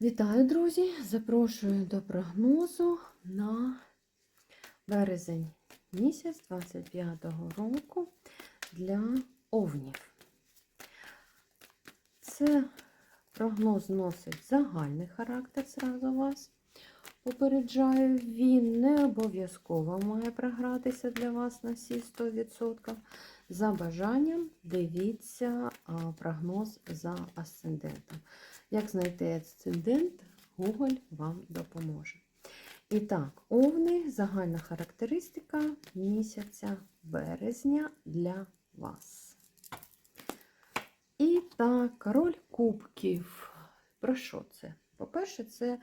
Вітаю, друзі! Запрошую до прогнозу на березень місяць 25-го року для овнів. Це прогноз носить загальний характер, зразу вас попереджаю. Він не обов'язково має програтися для вас на всі 100%. За бажанням дивіться прогноз за асцендентом. Як знайти асцендент, Google вам допоможе. І так, овни, загальна характеристика місяця березня для вас. І так, король кубків. Про що це? По-перше, це,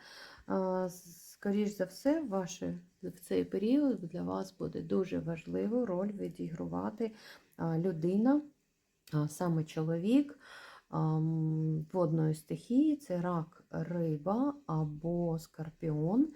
скоріш за все, ваше, в цей період для вас буде дуже важливу роль відігрувати людина, саме чоловік водної стихії, це рак, риба або скорпіон.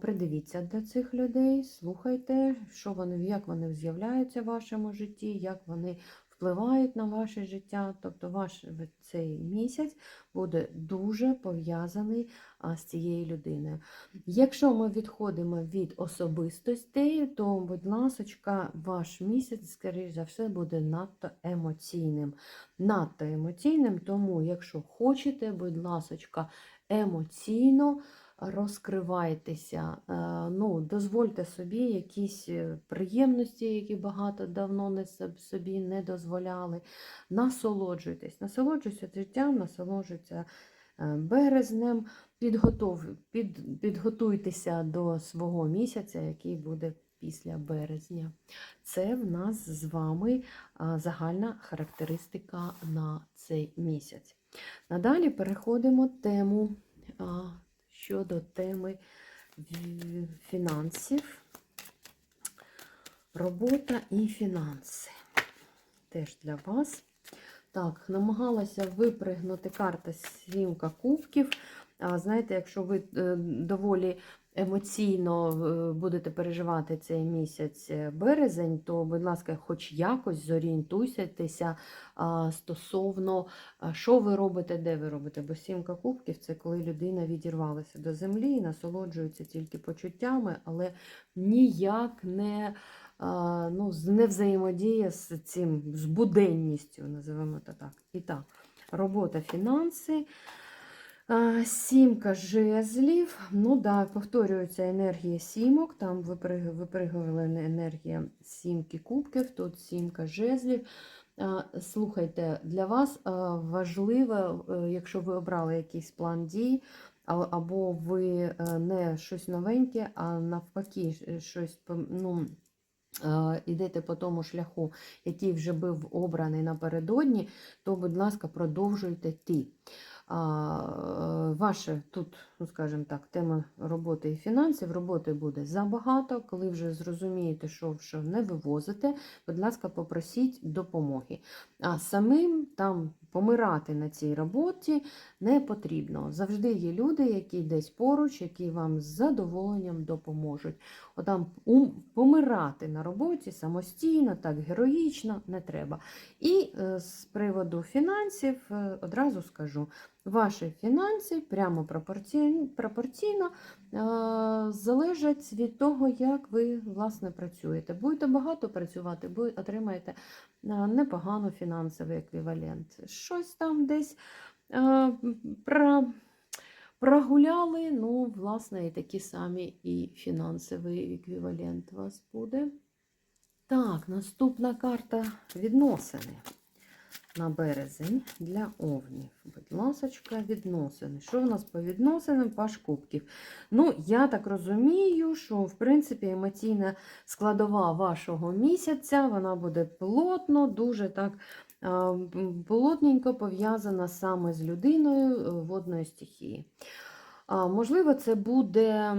Придивіться до цих людей, слухайте, що вони, як вони з'являються в вашому житті, як вони впливають на ваше життя. Тобто ваш цей місяць буде дуже пов'язаний з цією людиною. Якщо ми відходимо від особистостей, то, будь ласочка, ваш місяць, скоріш за все, буде надто емоційним. Надто емоційним, тому, якщо хочете, будь ласочка, емоційно розкривайтеся, е, ну, дозвольте собі якісь е, приємності, які багато давно не собі не дозволяли. Насолоджуйтесь, насолоджуйтеся життям, насолоджуйтеся е, березнем, підготов, під, підготуйтеся до свого місяця, який буде після березня. Це в нас з вами загальна характеристика на цей місяць. Надалі переходимо тему щодо теми фінансів, робота і фінанси. Теж для вас. Так, намагалася випригнути карта сімка кубків. Знаєте, якщо ви е, доволі емоційно е, будете переживати цей місяць е, березень, то, будь ласка, хоч якось зорієнтуйтеся стосовно, що ви робите, де ви робите. Бо сімка кубків це коли людина відірвалася до землі і насолоджується тільки почуттями, але ніяк не ну, не взаємодіє з цим, з буденністю, називаємо це так. І так, робота, фінанси. Сімка жезлів, ну да, повторюється енергія сімок, там випригувала енергія сімки кубків, тут сімка жезлів. Слухайте, для вас важливо, е, якщо ви обрали якийсь план дій, або ви е, не щось новеньке, а навпаки, щось ну, йдете по тому шляху, який вже був обраний напередодні, то, будь ласка, продовжуйте йти ваше тут, ну скажімо так, тема роботи і фінансів, роботи буде забагато. Коли вже зрозумієте, що що не вивозите, будь ласка, попросіть допомоги. А самим там помирати на цій роботі не потрібно. Завжди є люди, які десь поруч, які вам з задоволенням допоможуть. Отам помирати на роботі самостійно, так героїчно не треба. І е, з приводу фінансів е, одразу скажу. Ваші фінанси прямо пропорційно, пропорційно е, залежать від того, як ви власне працюєте. Будете багато працювати, отримаєте е, непоганий фінансовий еквівалент. Щось там десь е, про, прогуляли, ну, власне, і такі самі і фінансовий еквівалент у вас буде. Так, наступна карта відносини на березень для овнів. Будь ласочка, відносини. Що в нас по відносинам? Паш кубків. Ну, я так розумію, що, в принципі, емоційна складова вашого місяця, вона буде плотно, дуже так плотненько пов'язана саме з людиною е, водної стихії. Можливо, це буде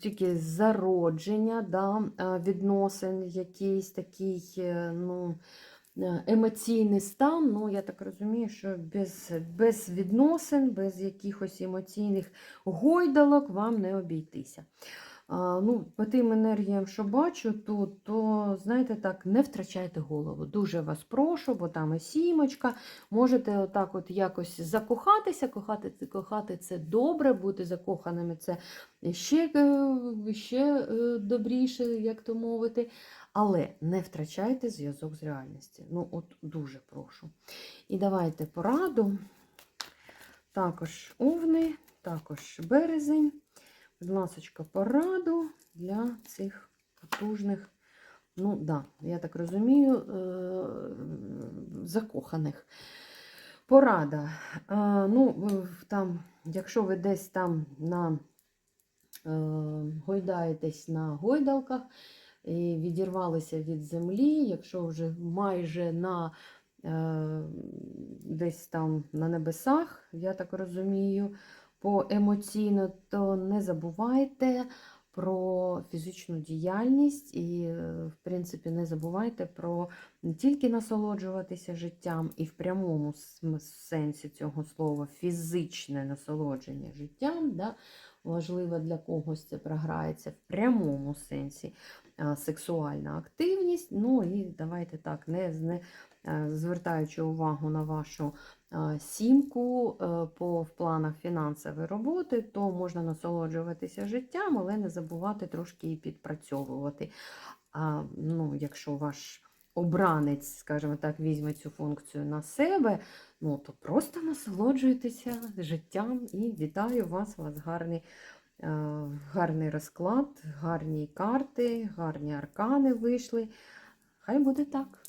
тільки зародження да, відносин, якийсь такий, е, ну, Е, емоційний стан, ну, я так розумію, що без без відносин, без якихось емоційних гойдалок вам не обійтися. Ну, по тим енергіям, що бачу тут, то, знаєте, так, не втрачайте голову. Дуже вас прошу, бо там і сімочка. Можете отак от якось закохатися, кохати, кохати це добре, бути закоханими це ще, е, ще е, добріше, як то мовити. Але не втрачайте зв'язок з реальністю. Ну, от дуже прошу. І давайте пораду. Також овни, також березень. Ласочка, пораду для цих потужних, ну да, я так розумію, е, закоханих. Порада. Е, Ну, там, якщо ви десь там на е, гойдаєтесь на гойдалках і відірвалися від землі, якщо вже майже на десь там на небесах, я так розумію, по емоційно, то не забувайте про фізичну діяльність і, е, в принципі, не забувайте про не тільки насолоджуватися життям, і в прямому сенсі цього слова фізичне насолодження життям. Да? Важливо для когось це програється в прямому сенсі сексуальна активність. Ну і давайте так, не, не звертаючи увагу на вашу сімку е, по в планах фінансової роботи, то можна насолоджуватися життям, але не забувати трошки і підпрацьовувати. А, ну, якщо ваш обранець, скажімо так, візьме цю функцію на себе, ну то просто насолоджуйтеся життям і вітаю вас, у вас гарний, е, гарний розклад, гарні карти, гарні аркани вийшли. Хай буде так.